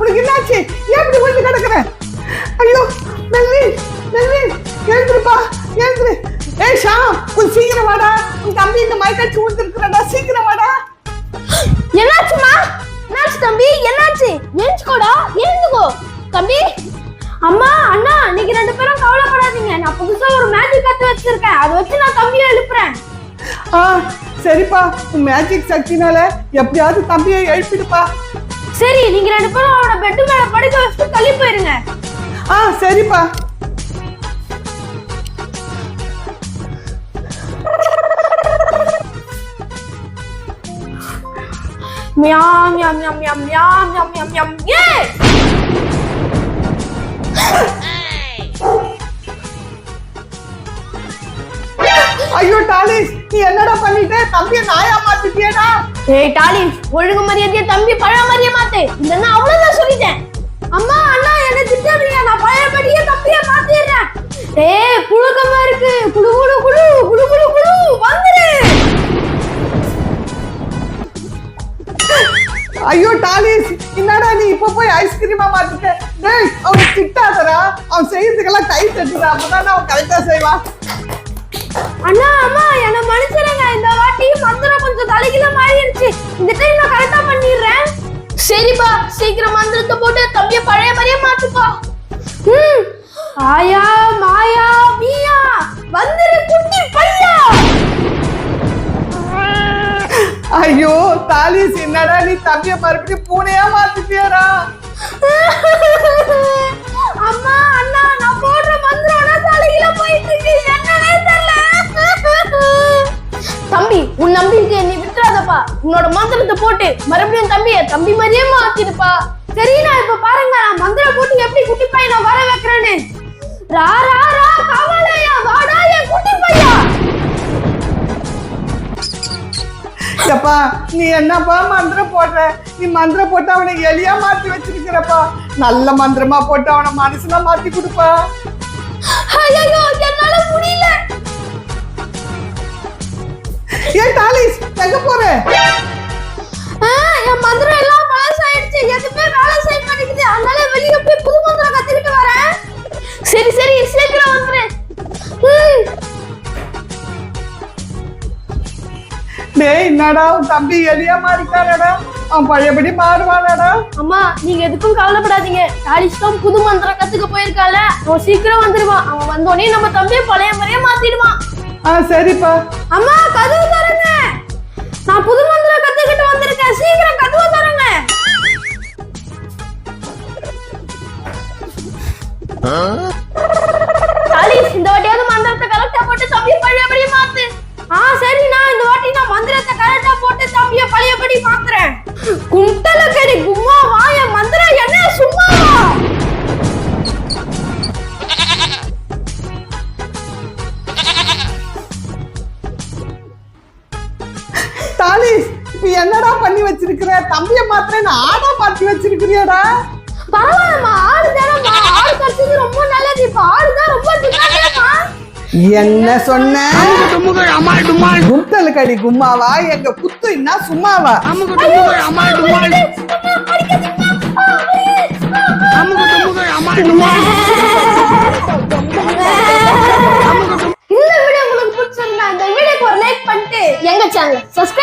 உனக்கு என்னாச்சு? ஏன் இப்படி வந்து கிடக்குற? ஐயோ மெல்வி மெல்வி எழுந்துருப்பா எழுந்துரு. ஏய் ஷாம் கொஞ்சம் சீக்கிரம் வாடா. உன் தம்பி இந்த மயக்காச்சு விழுந்துருக்குறடா சீக்கிரம் வாடா. என்னாச்சுமா? என்னாச்சு தம்பி? என்னாச்சு? எழுந்துக்கோடா எழுந்துக்கோ. தம்பி அம்மா அண்ணா நீங்க ரெண்டு பேரும் கவலைப்படாதீங்க. நான் புதுசா ஒரு மேஜிக் கத்து வச்சிருக்கேன். அதை வச்சு நான் தம்பியை எழுப்புறேன். ஆ சரிப்பா உன் மேஜிக் சக்தினால எப்படியாவது தம்பியை எழுப்பிடுப்பா. சரி நீங்க ரெண்டு பேரும் அவனோட பெட்டு மேல படுக்க வச்சுட்டு தள்ளி போயிருங்க. ஆ சரிப்பா. மியாம் மியாம் மியாம் மியாம் மியாம் மியாம் மியாம் மியாம். ஏ நீ என்னடா பண்ணிட்ட? தம்பியை நாயா மாத்திட்டியடா ஏய் டாலி ஒழுங்கு மரியாதைய தம்பி பழைய மாதிரியே மாத்து. இல்லன்னா அவ்வளவுதான் சொல்லிட்டேன். அம்மா அண்ணா என்ன திட்டாதீங்க. நான் பழையபடியே தம்பிய மாத்திடுறேன். ஏய் புழுக்கமா இருக்கு. குடு குடு குடு குடு குடு குடு வந்துரு. ஐயோ டாலிஸ் என்னடா நீ இப்ப போய் ஐஸ்கிரீமா மாத்திட்ட? டேய் அவனை திட்டாதடா. அவன் செய்யறதுக்கெல்லாம் கை தட்டுடா. அப்பதான் அவன் கரெக்டா செய்வான். அண்ணா அம்மா என்ன மன்னிச்சிடுங்க இந்த வாட்டி மந்திரம் கொஞ்சம் தலைகில மாறிடுச்சு இந்த டைம் நான் கரெக்டா பண்ணிடுறேன். சரிப்பா சீக்கிரம் மந்திரத்தை போட்டு தம்பிய பழைய மாதிரியே மாத்துப்பா. ம். ஆயா மாயா மீயா வந்துரு குட்டி பையா. ஐயோ டாலிஸ் என்னடா நீ தம்பியை மறுபடியும் பூனையா மாத்திட்டியாடா? அம்மா அண்ணா போட்டு மறுபடியும் தம்பிய தம்பி மாதிரியே மாத்திருப்பா சரி நான் இப்ப பாருங்க நான் மந்திரம் போட்டு எப்படி குட்டி பையனை வர வைக்கிறேன்னு. ரா ரா ரா காவலையா வாடா என் குட்டி பையா எப்பா நீ என்னப்பா மந்திரம் போடுற? நீ மந்திரம் போட்டு அவனை எலியா மாத்தி வச்சிருக்கிறப்பா. நல்ல மந்திரமா போட்டு அவனை மனுஷனா மாத்தி கொடுப்பா. என்னால முடியல. டேய் என்னடா தம்பி எலியா மாறிட்டாரடா. அவன் பழையபடி மாறுவானடா. அம்மா நீங்க எதுக்கும் கவலைப்படாதீங்க. டாலிஸ் தான் புது மந்திரம் கத்துக்க போயிருக்கால அவன் சீக்கிரம் வந்துருவான். அவன் வந்தோடனே நம்ம தம்பியை பழைய மாதிரியே மாத்திடுவான். ஆ சரிப்பா. அம்மா கதவு தரங்க நான் புது மந்திரம் கத்துக்கிட்டு வந்திருக்கேன். சீக்கிரம் கதவு தரங்க டாலிஸ் இந்த வாட்டியாவது மந்திரத்தை கரெக்டா போட்டு தம்பியை பழையபடி மாத்து. ஆ சரி நான் இந்த வாட்டி டாலிஸ் இப்ப என்னடா பண்ணி வச்சிருக்கிற? தம்பிய மாத்திரம் நான் ஆடா மாத்தி வச்சிருக்கிறியாடா? பரவாயில்லம்மா ஆடு தானம்மா ஆடு கடிச்சது ரொம்ப நல்லது. இப்ப ஆடு தான் ரொம்ப தின்னாதேம்மா என்ன சொன்ன? குத்தல் கடி கும்மாவா? எங்க குத்து என்ன சும்மாவா? இந்த வீடியோ உங்களுக்கு பிடிச்சிருந்தா இந்த வீடியோக்கு ஒரு லைக் பண்ணிட்டு எங்க சேனல் சப்ஸ்கிரைப்